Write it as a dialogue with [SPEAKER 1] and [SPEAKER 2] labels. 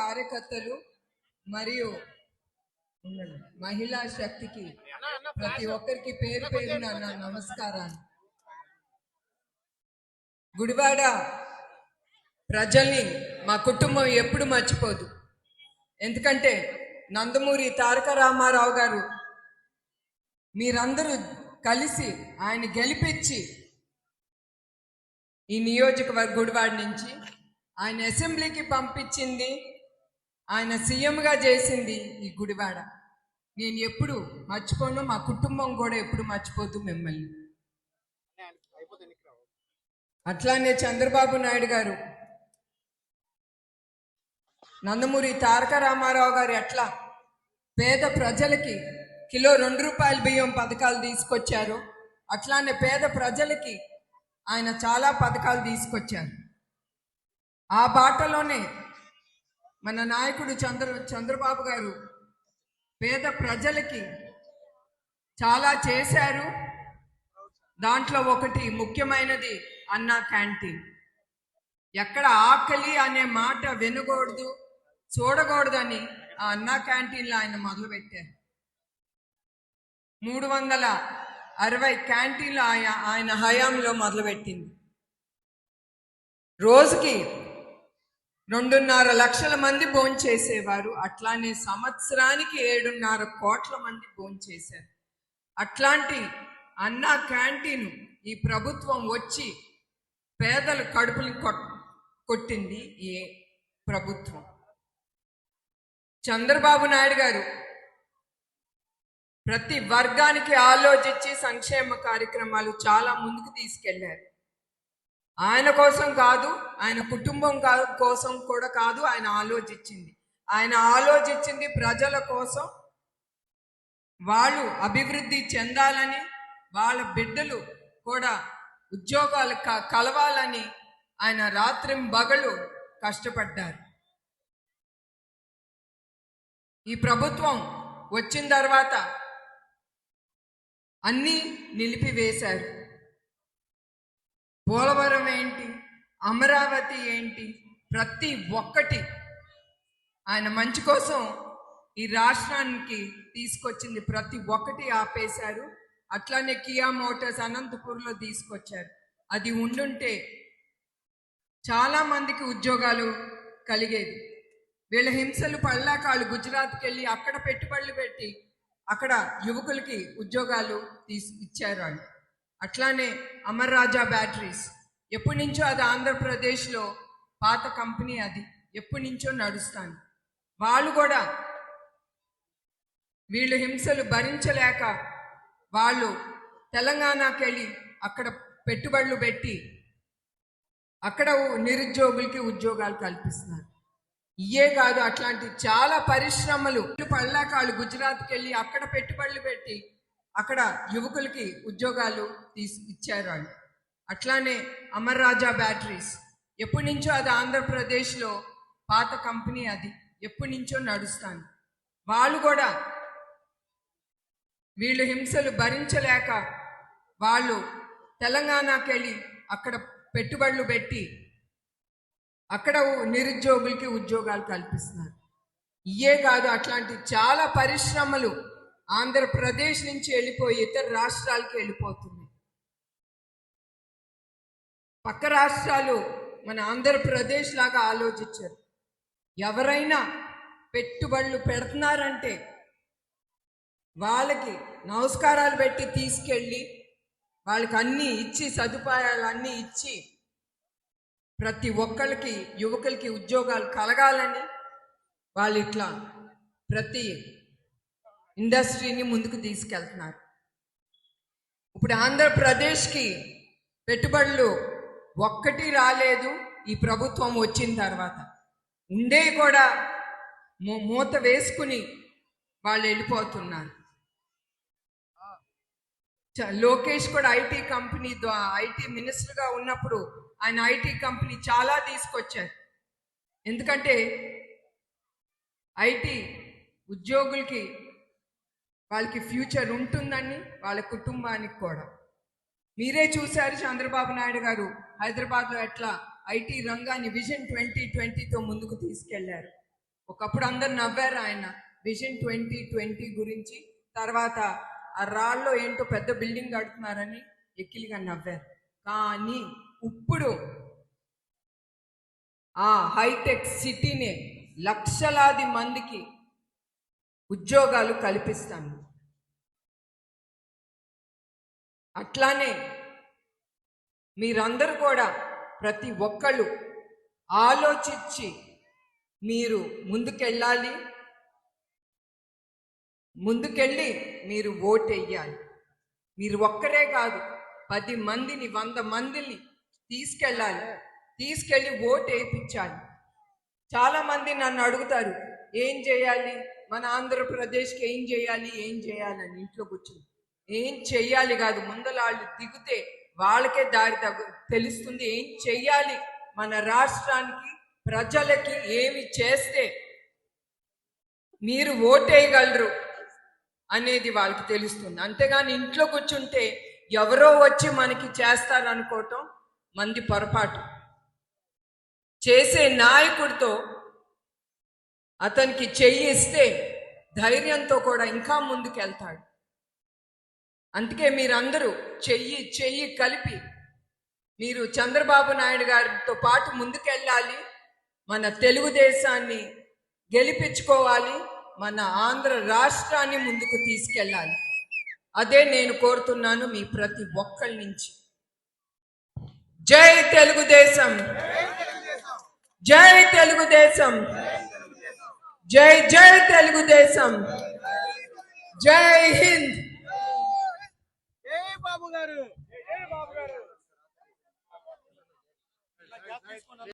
[SPEAKER 1] కార్యకర్తలు మరియు మహిళా శక్తికి ప్రతి ఒక్కరికి పేరు పేరున నా నమస్కారాలు. గుడివాడ ప్రజల్ని మా కుటుంబం ఎప్పుడు మర్చిపోదు. ఎందుకంటే నందమూరి తారక రామారావు గారు మీరందరూ కలిసి ఆయన గెలిపించి ఈ నియోజకవర్గ గుడివాడ నుంచి ఆయన అసెంబ్లీకి పంపించింది ఆయన సీఎంగా చేసింది ఈ గుడివాడ. నేను ఎప్పుడు మర్చిపోను మా కుటుంబం కూడా ఎప్పుడు మర్చిపోదు మిమ్మల్ని. అట్లానే చంద్రబాబు నాయుడు గారు నందమూరి తారక రామారావు గారు ఎట్లా పేద ప్రజలకి కిలో రెండు రూపాయల బియ్యం పథకాలు తీసుకొచ్చారు అట్లానే పేద ప్రజలకి ఆయన చాలా పథకాలు తీసుకొచ్చారు. ఆ బాటలోనే మన నాయకుడు చంద్ర చంద్రబాబు గారు పేద ప్రజలకి చాలా చేశారు. దాంట్లో ఒకటి ముఖ్యమైనది అన్న క్యాంటీన్. ఎక్కడ ఆకలి అనే మాట వినకూడదు చూడకూడదని ఆ అన్నా క్యాంటీన్లో ఆయన మొదలుపెట్టారు. మూడు వందల అరవై క్యాంటీన్లు ఆయన ఆయన హయాంలో మొదలుపెట్టింది. రోజుకి రెండున్నర లక్షల మంది భోంచేసేవారు. అట్లానే సంవత్సరానికి ఏడున్నర కోట్ల మంది భోంచేశారు. అట్లాంటి అన్నా క్యాంటీన్ ఈ ప్రభుత్వం వచ్చి పేదల కడుపులు కొట్టింది ఈ ప్రభుత్వం. చంద్రబాబు నాయుడు గారు ప్రతి వర్గానికి ఆలోచించి సంక్షేమ కార్యక్రమాలు చాలా ముందుకు తీసుకెళ్ళారు. ఆయన కోసం కాదు ఆయన కుటుంబం కా- కోసం కూడా కాదు ఆయన ఆలోచించింది. ఆయన ఆలోచించింది ప్రజల కోసం వాళ్ళు అభివృద్ధి చెందాలని వాళ్ళ బిడ్డలు కూడా ఉద్యోగాలు క- కలవాలని ఆయన రాత్రి బగలు కష్టపడ్డారు. ఈ ప్రభుత్వం వచ్చిన తర్వాత అన్నీ నిలిపివేశారు పోలవరం ఏంటి అమరావతి ఏంటి? ప్రతి ఒక్కటి ఆయన మంచి కోసం ఈ రాష్ట్రానికి తీసుకొచ్చింది. ప్రతి ఒక్కటి ఆపేశారు. అట్లానే కియా మోటార్స్ అనంతపూర్లో తీసుకొచ్చారు. అది ఉండుంటే చాలా మందికి ఉద్యోగాలు కలిగేది. వీళ్ళ హింసలు పడలేక వాళ్ళు గుజరాత్కి వెళ్ళి అక్కడ పెట్టుబడులు పెట్టి అక్కడ యువకులకి ఉద్యోగాలు తీసి ఇచ్చారు వాళ్ళు. అట్లానే అమర్ రాజా బ్యాటరీస్. ఎప్పటి నుంచో అది ఆంధ్రప్రదేశ్లో పాత కంపెనీ అది. ఎప్పటి నుంచో నడుస్తాను. వాళ్ళు కూడా వీళ్ళు హింసలు భరించలేక వాళ్ళు తెలంగాణకి వెళ్ళి అక్కడ పెట్టుబడులు పెట్టి అక్కడ నిరుద్యోగులకి ఉద్యోగాలు కల్పిస్తున్నారు. ఇయే కాదు అట్లాంటి చాలా పరిశ్రమలు. పళ్ళాక వాళ్ళు గుజరాత్కి వెళ్ళి అక్కడ పెట్టుబడులు పెట్టి అక్కడ యువకులకి ఉద్యోగాలు తీసి ఇచ్చారు వాళ్ళు. అట్లానే అమర్ రాజా బ్యాటరీస్. ఎప్పటి నుంచో అది ఆంధ్రప్రదేశ్లో పాత కంపెనీ అది. ఎప్పటి నుంచో నడుస్తాను వాళ్ళు కూడా వీళ్ళు హింసలు భరించలేక వాళ్ళు తెలంగాణకి వెళ్ళి అక్కడ పెట్టుబడులు పెట్టి అక్కడ నిరుద్యోగులకి ఉద్యోగాలు కల్పిస్తున్నారు. ఇయే కాదు అట్లాంటి చాలా పరిశ్రమలు ఆంధ్రప్రదేశ్ నుంచి వెళ్ళిపోయి ఇతర రాష్ట్రాలకి వెళ్ళిపోతున్నాయి. పక్క రాష్ట్రాలు మన ఆంధ్రప్రదేశ్ లాగా ఆలోచించారు. ఎవరైనా పెట్టుబడులు పెడుతున్నారంటే వాళ్ళకి నమస్కారాలు పెట్టి తీసుకెళ్ళి వాళ్ళకి అన్నీ ఇచ్చి సదుపాయాలు అన్నీ ఇచ్చి ప్రతి ఒక్కరికి యువకులకి ఉద్యోగాలు కలగాలని వాళ్ళు ఇట్లా ప్రతి ఇండస్ట్రీని ముందుకు తీసుకెళ్తున్నారు. ఇప్పుడు ఆంధ్రప్రదేశ్కి పెట్టుబడులు ఒక్కటి రాలేదు ఈ ప్రభుత్వం వచ్చిన తర్వాత. ఉండే కూడా మూత వేసుకుని వాళ్ళు వెళ్ళిపోతున్నారు. చ- లోకేష్ కూడా ఐటీ కంపెనీ ఐటీ మినిస్టర్గా ఉన్నప్పుడు ఆయన ఐటీ కంపెనీ చాలా తీసుకొచ్చారు. ఎందుకంటే ఐటీ ఉద్యోగులకి వాళ్ళకి ఫ్యూచర్ ఉంటుందని వాళ్ళ కుటుంబానికి కూడా. మీరే చూశారు చంద్రబాబు నాయుడు గారు హైదరాబాద్లో ఎట్లా ఐటీ రంగాన్ని విజన్ ట్వంటీ ట్వంటీతో ముందుకు తీసుకెళ్ళారు. ఒకప్పుడు అందరు నవ్వారు ఆయన విజన్ ట్వంటీ ట్వంటీ గురించి. తర్వాత ఆ రాళ్ళలో ఏంటో పెద్ద బిల్డింగ్ కడుతున్నారని ఎక్కిలిగా నవ్వారు. కానీ ఇప్పుడు ఆ హైటెక్ సిటీనే లక్షలాది మందికి ఉద్యోగాలు కల్పిస్తాను. అట్లానే మీరందరూ కూడా ప్రతి ఒక్కళ్ళు ఆలోచించి మీరు ముందుకెళ్ళాలి. ముందుకెళ్ళి మీరు ఓటెయ్యాలి. మీరు ఒక్కరే కాదు పది మందిని వంద మందిని తీసుకెళ్ళాలి. తీసుకెళ్ళి ఓటు వేయించాలి చాలామంది నన్ను అడుగుతారు ఏం చేయాలి? మన ఆంధ్రప్రదేశ్కి ఏం చేయాలి? ఏం చేయాలని ఇంట్లో కూర్చుని. ఏం చెయ్యాలి కాదు ముందల వాళ్ళు దిగితే వాళ్ళకే దారి తగ్గు తెలుస్తుంది ఏం చెయ్యాలి మన రాష్ట్రానికి ప్రజలకి ఏమి చేస్తే మీరు ఓటేయగలరు అనేది వాళ్ళకి తెలుస్తుంది. అంతేగాని ఇంట్లో కూర్చుంటే ఎవరో వచ్చి మనకి చేస్తారనుకోవటం మంది పొరపాటు. చేసే నాయకుడితో అతనికి చెయ్యి ఇస్తే ధైర్యంతో కూడా ఇంకా ముందుకెళ్తాడు. అందుకే మీరందరూ చెయ్యి చెయ్యి కలిపి మీరు చంద్రబాబు నాయుడు గారితో పాటు ముందుకెళ్ళాలి. మన తెలుగుదేశాన్ని గెలిపించుకోవాలి. మన ఆంధ్ర రాష్ట్రాన్ని ముందుకు తీసుకెళ్ళాలి. అదే నేను కోరుతున్నాను మీ ప్రతి ఒక్కరి నుంచి. జై తెలుగుదేశం! జై తెలుగుదేశం! జై జై తెలుగుదేశం! జై హింద్!
[SPEAKER 2] గారు.